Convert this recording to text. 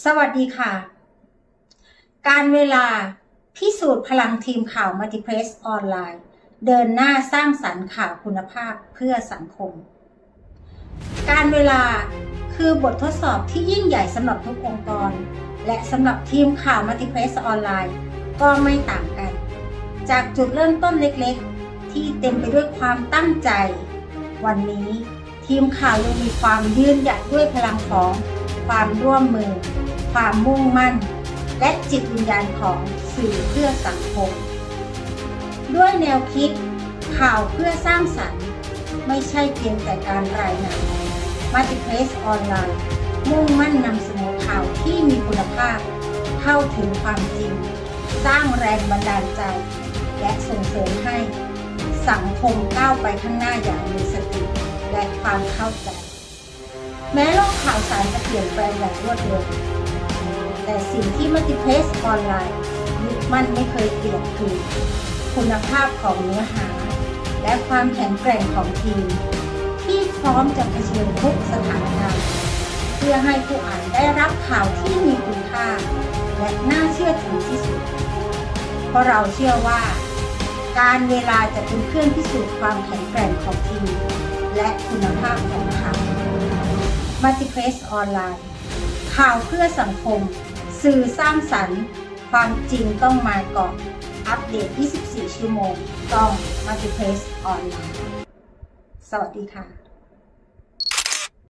สวัสดีค่ะ การเวลาพิสูจน์พลังทีมข่าวมัลติเพรสออนไลน์ เดินหน้าสร้างสรรค์ข่าวคุณภาพเพื่อสังคม การเวลาคือบททดสอบที่ยิ่งใหญ่สำหรับทุกองค์กร และสำหรับทีมข่าวมัลติเพรสออนไลน์ก็ไม่ต่างกัน จากจุดเริ่มต้นเล็กๆ ที่เต็มไปด้วยความตั้งใจ วันนี้ทีมข่าวยังมีความยืนหยัดด้วยพลังของ ความร่วมมือ ความมุ่งมั่น และจิตวิญญาณของสื่อเพื่อสังคม ด้วยแนวคิดข่าวเพื่อสร้างสรรค์ ไม่ใช่เพียงแต่การรายงานมัลติเพลสออนไลน์มุ่งมั่นนำเสนอข่าวที่มีคุณภาพ เข้าถึงความจริง สร้างแรงบันดาลใจ และส่งเสริมให้ สังคมก้าวไปข้างหน้าอย่างมีสติและความเข้าใจ แม้โลกข่าวสารจะเปลี่ยนแปลงอย่างรวดเร็ว แต่สิ่งที่มัลติเพสออนไลน์ยึดมั่นไม่เคยเปลี่ยนคือคุณภาพของเนื้อหา และความแข็งแกร่งของทีม ที่พร้อมจะเผชิญทุกสถานการณ์เพื่อให้ผู้อ่านได้รับข่าวที่มีคุณค่า และน่าเชื่อถือที่สุด เพราะเราเชื่อว่า การเวลาจะเป็นเครื่องพิสูจน์ความแข็งแกร่งของทีม และคุณภาพของ มัลติเพสออนไลน์ข่าวเพื่อสังคม สื่อสร้างสรรค์ ความจริงต้องมาก่อนอัปเดต 24 ชั่วโมง ต้องมัลติเพสออนไลน์สวัสดีค่ะ